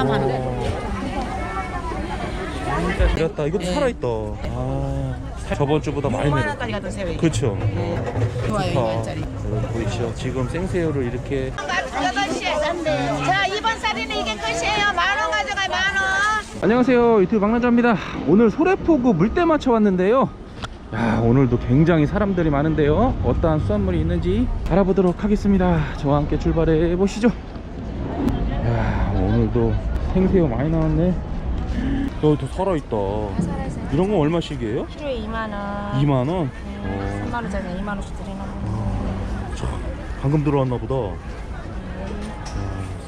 4만 원. 진짜 내렸다. 이것도 네. 살아있다. 아, 살- 저번 주보다 많이 5만 내렸다. 원까지 가던 새우. 그렇죠. 네. 좋아요, 좋다. 2만짜리. 여러분 보이시죠? 지금 생새우를 이렇게 8시에 자 이번 쌀이는 이게 끝이에요 만 원 가져가요 만 원 안녕하세요 유튜브 박남자입니다 오늘 소래포구 물때 맞춰 왔는데요 야 오늘도 굉장히 사람들이 많은데요 어떠한 수산물이 있는지 알아보도록 하겠습니다 저와 함께 출발해 보시죠 야 오늘도 생새우 많이 나왔네. 여기 더 살아있다. 이런 건 얼마씩이에요? 키로에 2만 원. 2만원? 네, 3만 원짜리 2만 원씩 드리는 거. 저, 방금 들어왔나 보다. 와,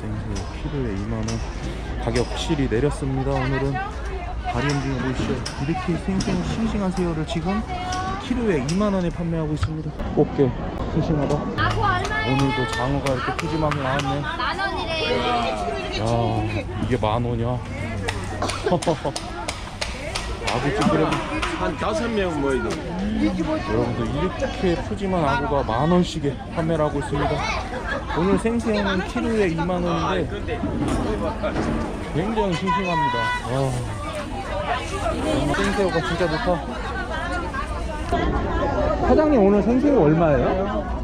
생새우 키로에 2만원. 가격 확실히 내렸습니다 오늘은. 다리 움직임 보이시죠 이렇게 생생 싱싱한 새우를 지금 키로에 2만원에 판매하고 있습니다. 꽃게 싱싱하다 오늘도 장어가 이렇게 푸짐하게 나왔네 야 이게 만 원이야? 아구찜 그래도 한 다섯 명 모이는 여러분들 이렇게 푸짐한 아구가 만 원씩에 판매를 하고 있습니다. 오늘 생새우는 키로에 2만 원인데 굉장히 싱싱합니다. 와, 생새우가 진짜 좋다. 사장님 오늘 생새우 얼마예요?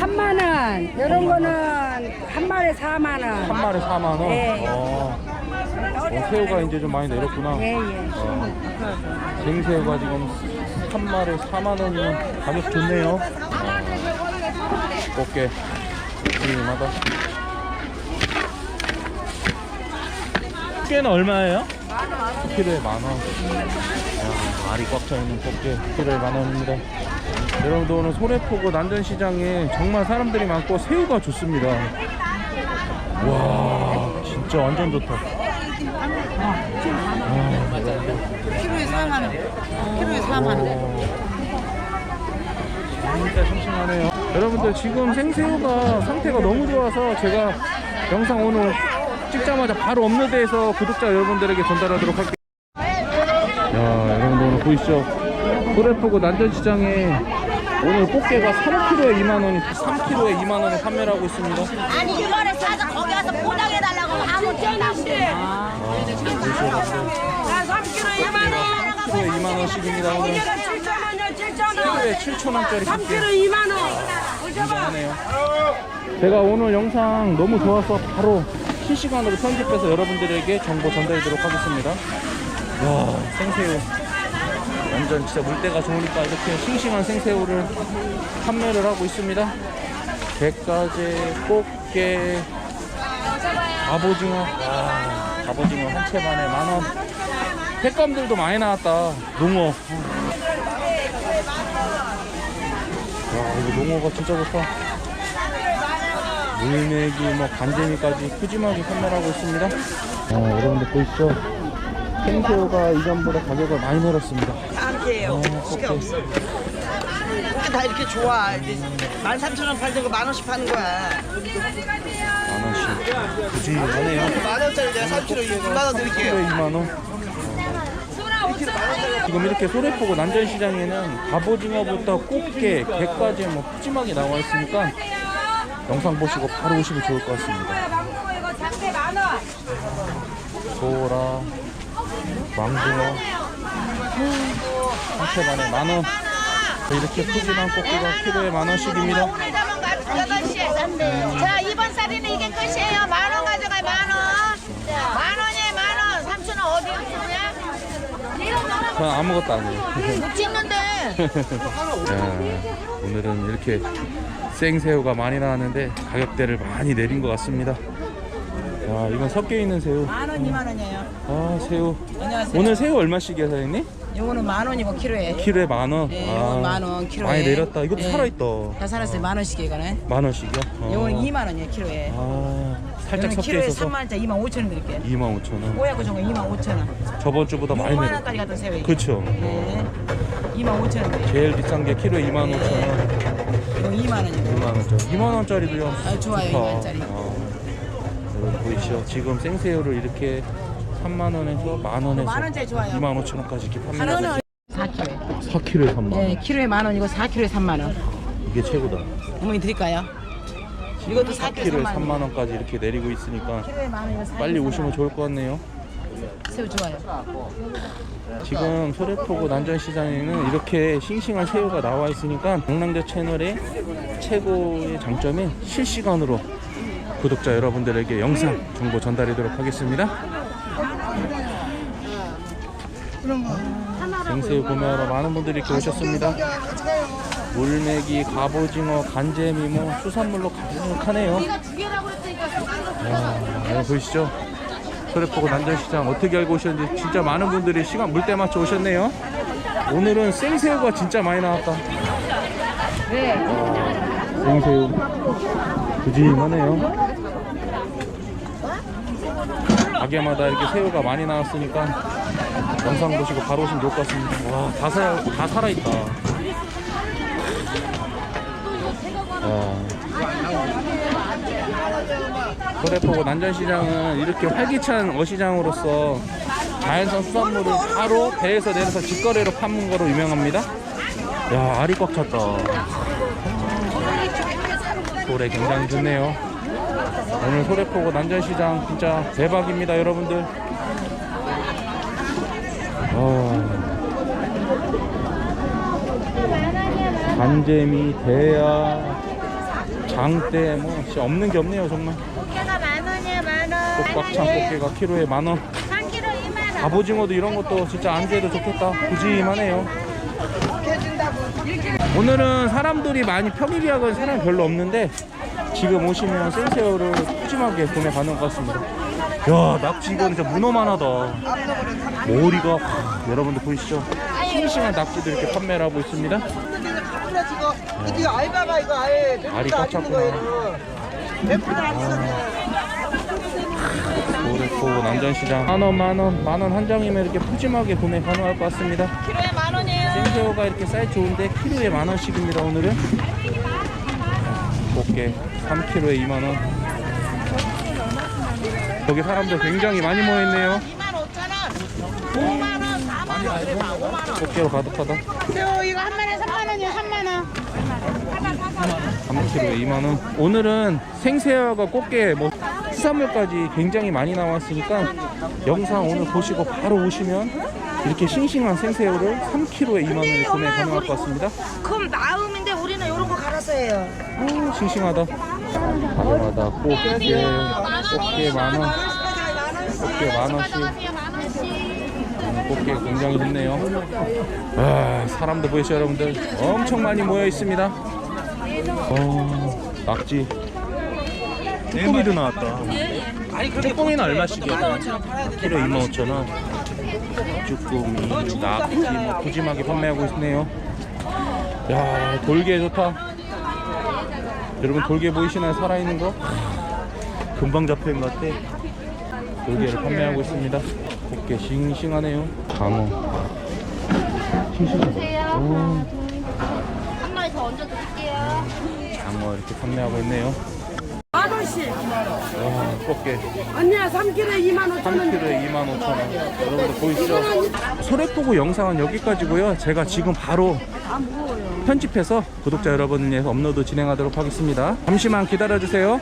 3만 원. 이런 거는 한 마리 4만 원. 한 마리 4만 원? 네. 어, 어, 새우가 이제 좀 많이 내렸구나 예, 예. 어, 생새우가 지금 한 마리 4만 원이면 가격 좋네요 꽃게 푸짐하다 꽃게는 얼마예요? 키로에 만원 야, 알이 꽉 차 있는 꽃게 키로에 만원입니다 여러분들 오늘 소래포구 난전시장에 정말 사람들이 많고 새우가 좋습니다. 와 진짜 완전 좋다. 키로에 4만 원. 키로에 4만 원. 진짜 싱싱하네요. 여러분들 지금 생새우가 상태가 너무 좋아서 제가 영상 오늘 찍자마자 바로 업로드해서 구독자 여러분들에게 전달하도록 할게요. 야 여러분들 오늘 보이시죠? 소래포구 난전시장에 오늘 꽃게가 3kg에 2만원이 3kg에 2만원에 판매를 하고 있습니다. 아니 이거를 사서 거기 가서 포장해달라고 하면 되는데 자, 3kg 2만 원. 3kg에 2만원씩입니다 오늘. 7천 원이요, 7천 원. 키로에 7천원짜리 3kg 꽃게. 2만 원. 굉장하네요. 제가 오늘 영상 너무 좋아서 바로 실시간으로 편집해서 여러분들에게 정보 전달하도록 하겠습니다. 와 생새우 완전 진짜 물때가 좋으니까 이렇게 싱싱한 생새우를 판매를 하고 있습니다. 백가재, 꽃게, 갑오징어. 와 갑오징어 한채 반에 만원. 색감들도 많이 나왔다. 농어. 와 이거 농어가 진짜 좋다. 물메기 뭐 간재미까지 푸짐하게 판매를 하고 있습니다. 어, 여러분들 보이시죠 생새우가 이전보다 가격을 많이 내렸습니다 싼게요. 어, 시가. 없어. 이게 다 이렇게 좋아. 이제 13,000원 팔던 거만 원씩 파는 거야. 만 원씩 푸짐하네요 만 원짜리 내가 3kg 2만 원 드릴게요. 키로에 2만 원 지금 이렇게 소래포구 난전시장에는 갑오징어부터 꽃게, 게까지 뭐 푸짐하게 나와 있으니까 영상 보시고 바로 오시면 좋을 것 같습니다 소라, 왕붕어. 한채 반에 만원. 이렇게 푸짐한 꽃게가 키로에 만원씩입니다. 8시에 자 이번 쌀이는 이게 끝이에요. 만원 가져가요 만원. 만 원이에요 만원. 삼촌은 어디 저는 아무것도 안 해요. 못 찍는데? 야, 오늘은 이렇게 생새우가 많이 나왔는데 가격대를 많이 내린 것 같습니다. 와, 이건 섞여 있는 새우. 만 원, 2만 원이에요. 아, 새우. 안녕하세요. 오늘 새우 얼마씩이야, 사장님? 요거는 만 원이고 키로에. 키로에 만 원. 네, 요건 만 원, 키로에. 많이 내렸다. 이것도 네. 살아있다. 다 살았어요. 만 원씩 이거는. 만 원씩이요? 어. 요거는 2만 원이에요, 키로에. 아, 살짝 요거는 섞여 키로에 있어서 3만 원짜리 2만 5천 원 드릴게요. 2만 5천 원. 뽀얗고 저거 2만 5천 원. 저번 주보다 많이 6만 내렸다. 원까지 가던 새우 이게. 그렇죠. 네. 2만 5천 원. 제일 비싼 게 키로에 2만 5천 원. 이거 2만 원이고. 2만 원짜리. 2만 원짜리도요. 아, 좋아요. 2만 원짜리. 어. 보이시죠? 지금 생새우를 이렇게 3만 원에서 만 원에서 만 원짜리 좋아요. 2만 5천 원까지 이렇게 원은 4kg에. 4kg에 3만 원. 네, 키로에 만 원이고 4kg에 3만 원. 이게 최고다. 어머니 드릴까요? 이것도 4kg 4kg에 3만 3만 원까지 이렇게 내리고 있으니까 키로에 만. 빨리 오시면 좋을 것 같네요. 새우 좋아요. 지금 소래포구 난전시장에는 이렇게 싱싱한 새우가 나와 있으니까 동남자 채널의 최고의 장점인 실시간으로 구독자 여러분들에게 영상 정보 전달하도록 하겠습니다. 생새우 구매하러 많은 분들이 이렇게 오셨습니다. 물메기, 갑오징어, 간재미 뭐 수산물로 가득하네요. 야, 여기 보이시죠? 소래포구 난전시장 어떻게 알고 오셨는지 진짜 많은 분들이 시간 물때 맞춰 오셨네요. 오늘은 생새우가 진짜 많이 나왔다. 네. 생새우 부지하네요. 가게마다 이렇게 새우가 많이 나왔으니까 영상 보시고 바로 오시면 좋을 것 같습니다. 와, 다, 살, 다 살아있다. 와. 소래포구 난전시장은 이렇게 활기찬 어시장으로서 자연산 수산물을 바로 배에서 내려서 직거래로 파는 거로 유명합니다. 야, 알이 꽉 찼다. 소래 굉장히 좋네요. 오늘 소래포구 난전시장 진짜 대박입니다, 여러분들. 어. 간재미, 대야, 장대, 뭐 진짜 없는 게 없네요, 정말. 꽃게가 만 원이야 만 원. 꽃박창 꽃게가 키로에 만 원. 한 킬로 2만 원. 갑오징어도 이런 것도 진짜 안 재도 좋겠다. 부지하네요. 오늘은 사람들이 많이 평일 예약은 사람이 별로 없는데 지금 오시면 생새우를 푸짐하게 구매 가능할 것 같습니다. 야 낙지 이건 진짜 문어만 하다. 머리가 와, 여러분들 보이시죠? 싱싱한 낙지도 이렇게 판매를 하고 있습니다. 이거 알바가 이거 아예 알이 몇꽉안 찼구나. 소래포구 남전시장 만원 만원 만원 한 장이면 이렇게 푸짐하게 구매 가능할 것 같습니다. 키로에 만 원이에요. 생새우가 이렇게 사이즈 좋은데 키로에 만 원씩입니다 오늘은. 꽃게 3kg에 2만 원. 여기 사람들 굉장히 많이 모여 있네요. 2만 5천 원. 5만 원, 4만 원, 그래 봐. 5만 원. 꽃게로 가득하다. 새우 이거 한 마리에 3만 원이요, 3만 원. 3kg에 2만 원. 오늘은 생새우가 꽃게 뭐 수산물까지 굉장히 많이 나왔으니까 영상 오늘 보시고 바로 오시면 이렇게 싱싱한 생새우를 3kg에 2만 원에 구매 가능할 것 같습니다. 그럼 나음인데 우리는 이런 거 갈아서 해요. 오, 싱싱하다. 가게마다 꽃게, 꽃게 만 원, 꽃게 만 원씩. 만 원씩. 음, 꽃게 굉장히 좋네요. 아, 사람도 보이시죠, 여러분들? 엄청 많이 모여 있습니다. 어, 낙지. 쭈꾸미도 나왔다. 쭈꾸미는 얼마씩이야? 키로 25,000원. 쭈꾸미, 낙지, 뭐 푸짐하게 판매하고 있네요. 야, 돌게 좋다. 여러분 돌게 보이시나요? 살아있는 거? 금방 잡힌 것 같아. 돌게를 판매하고 있습니다. 곱게 싱싱하네요. 강어. 오, 한 마리 더 얹어 드릴게요. 장어 이렇게 판매하고 있네요. 만 원씩. 와, 꽃게. 언니야 3kg에 2만 5천 원. 3kg에 25,000원. 여러분들 보이시죠? 소래포구 영상은 여기까지고요. 제가 지금 바로 편집해서 구독자 여러분을 위해서 업로드 진행하도록 하겠습니다. 잠시만 기다려주세요.